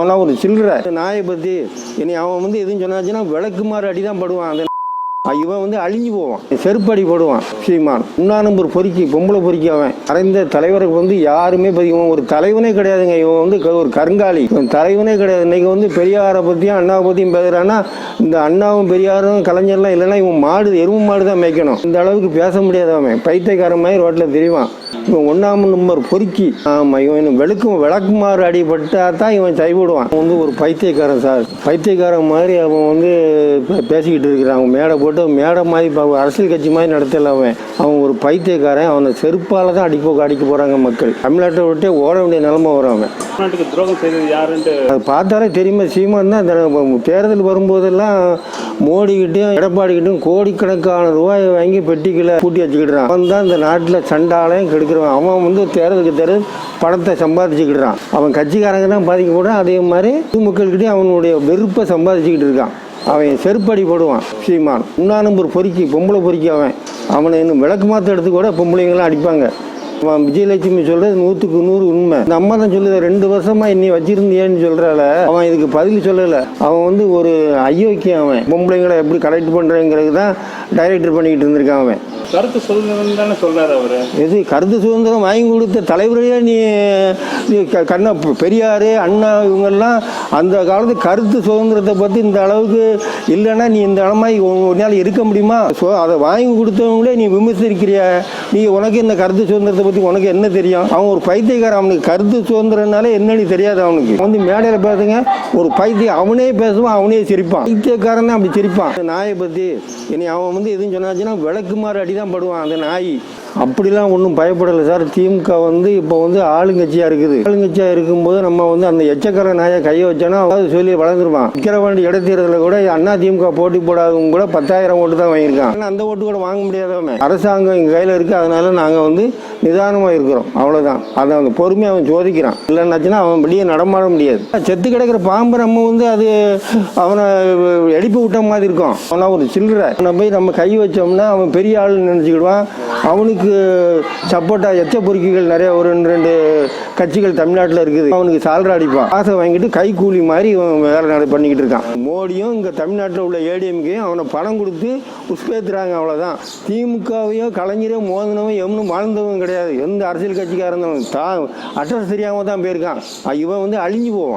அவன்லாம் ஒரு சில்லற. நாயை பற்றி இனி அவன் வந்து எதுவும் சொன்னாச்சுன்னா விளக்குமாறு அடி தான் படுவான். அந்த இவன் வந்து அழிஞ்சு போவான். செருப்படி போடுவான். சீமான். உண்ணா நம்பர் பொறுக்கி பொம்பளை பொறுக்கி அவன். மறைந்த தலைவருக்கு வந்து யாருமே இப்ப இவன் ஒரு தலைவனே கிடையாதுங்க. இவன் வந்து க- ஒரு கருங்காலி. இவன் தலைவனே கிடையாது. இன்னைக்கு வந்து பெரியாரை பற்றியும் அண்ணாவை பற்றியும் பேசுகிறான்னா இந்த அண்ணாவும் பெரியாரும் கலைஞர்லாம் இல்லைன்னா இவன் மாடு எருவு மாடு தான் மேய்க்கணும். இந்த அளவுக்கு பேச முடியாது அவன். பைத்தியக்காரன் மாதிரி ரோட்டில் தெரிவான். இவன் ஒன்றாம் நம்பர் பொறுக்கி. ஆமாம் இவன் வெளுக்கும் விளக்குமாறு அடிபட்டா தான் இவன் கைவிடுவான். அவன் வந்து ஒரு பைத்தியக்காரன் சார் பைத்தியக்காரன் மாதிரி அவன் வந்து பேசிக்கிட்டு இருக்கிறான். அவன் மேடை போட்டு மேடை மாதிரி அரசியல் கட்சி மாதிரி நடத்தல அவன். அவன் ஒரு பைத்தியக்காரன். அவனை செருப்பால் தான் அடிக்க அடிக்க போகிறாங்க மக்கள். தமிழ்நாட்டை விட்டே ஓட வேண்டிய நிலைமை வரும் அவன். துரோகம் செய்தது யாருன்ட்டு? அது பார்த்தாலே தெரியுமா சீமான் தான். தேர்தல் வரும்போதெல்லாம் மோடிக்கிட்டையும் எடப்பாடிக்கிட்டையும் கோடிக்கணக்கான ரூபாய் வாங்கி பெட்டிகளை பூட்டி வச்சுக்கிட்டுறான் அவன் தான் இந்த நாட்டில் சண்டாலையும் வச்சுருவான் அவன் வந்து தேர்தலுக்கு தேர்தல் பணத்தை சம்பாதிச்சுக்கிட்டுறான் அவன் கட்சிக்காரங்க தான் பாதிக்கப்படும் அதே மாதிரி மக்கள்கிட்டையும் அவனுடைய வெறுப்பை சம்பாதிச்சுக்கிட்டு இருக்கான். அவன் செருப்படி போடுவான் சீமான். உண்ணா பொறுக்கி பொம்பளை பொறுக்கி அவன். அவனை இன்னும் விளக்கு மாற்ற எடுத்து கூட பொம்பளைங்களாம் அடிப்பாங்க. அவன் விஜயலட்சுமி சொல்கிறது நூற்றுக்கு நூறு உண்மை. இந்த அம்மா தான் சொல்லுது ரெண்டு வருஷமாக இன்னி வச்சிருந்தியேன்னு சொல்கிறால அவன் இதுக்கு பதில் சொல்லலை. அவன் வந்து ஒரு அயோக்கியம் அவன். பொம்பளைங்களை எப்படி கலெக்ட் பண்ணுறேங்கிறது தான் டைரக்டர் பண்ணிக்கிட்டு இருந்திருக்கான் அவன். கருத்து சுதந்திரம் தானே சொல்றாரு அவரு. எது கருத்து சுதந்திரம் வாங்கி கொடுத்த தலைவரையே நீ க- கண்ணா பெரியார் அண்ணா இவங்கெல்லாம் அந்த காலத்து கருத்து சுதந்திரத்தை பற்றி இந்த அளவுக்கு இல்லைன்னா நீ இந்த அளமாய் உன்னால் இருக்க முடியுமா? ஸோ அதை வாங்கி கொடுத்தவங்களே நீ விமர்சிக்கிறிய? நீ உனக்கு இந்த கருத்து சுதந்திரத்தை பற்றி உனக்கு என்ன தெரியும்? அவன் ஒரு பைத்தியக்காரன் அவனுக்கு. கருத்து சுதந்திரம்னாலே என்னன்னு தெரியாது அவனுக்கு. வந்து மேடையில் பேசுங்க ஒரு பைத்தியம் அவனே பேசுவான் அவனே சிரிப்பான். பைத்தியக்காரன் அப்படி சிரிப்பான். அந்த நாயை பற்றி இனி அவன் வந்து எதுவும் சொன்னாச்சுன்னா விளக்குமாறு அடி தான் படுவான் அந்த நாய். அப்படிலாம் ஒன்றும் பயப்படலை சார். திமுக வந்து இப்போ வந்து ஆளுங்கட்சியாக இருக்குது. ஆளுங்கட்சியாக இருக்கும்போது நம்ம வந்து அந்த எச்சக்கர நாயை கையை வச்சோன்னா அதாவது சொல்லி வளர்ந்துருவான். விக்கிரவாண்டி இடைத்தேர்தலில் கூட அண்ணா திமுக போட்டி போடாதவங்க கூட பத்தாயிரம் ஓட்டு தான் வாங்கியிருக்கான். ஆனால் அந்த ஓட்டு கூட வாங்க முடியாதவன். அரசாங்கம் எங்கள் கையில் இருக்குது அதனால நாங்கள் வந்து நிதானமாக இருக்கிறோம். அவ்வளோதான் அதை அவன் பொறுமையாக அவன் சோதிக்கிறான். இல்லைன்னாச்சுன்னா அவன் வெளியே நடமாட முடியாது. செத்து கிடக்கிற பாம்பு நம்ம வந்து அது அவனை எழுப்பி விட்ட மாதிரி இருக்கும். அவனா ஒரு சில்லறை. அவனை போய் நம்ம கை வச்சோம்னா அவன் பெரிய ஆள்னு நினச்சிக்கிடுவான். அவனுக்கு சப்போர்ட்டாக எச்ச பொறுக்கிகள் நிறைய ஒரு ரெண்டு ரெண்டு கட்சிகள் தமிழ்நாட்டில் இருக்குது. அவனுக்கு சால்ரா அடிப்பான். காசை வாங்கிட்டு கை கூலி மாதிரி இவன் வேலை நட பண்ணிக்கிட்டு இருக்கான். மோடியும் இங்கே தமிழ்நாட்டில் உள்ள ஏடிஎம்கையும் அவனை பணம் கொடுத்து உஸ்பேத்துறாங்க அவ்வளோதான் திமுகவையோ கலைஞரையோ மோதினவன் எவனும் வாழ்ந்தவன் கிடையாது. எந்த அரசியல் கட்சிக்காரன் இருந்தாலும் தான் அட்ரஸ் தெரியாமல் தான் போயிருக்கான். இவன் வந்து அழிஞ்சு போவான்.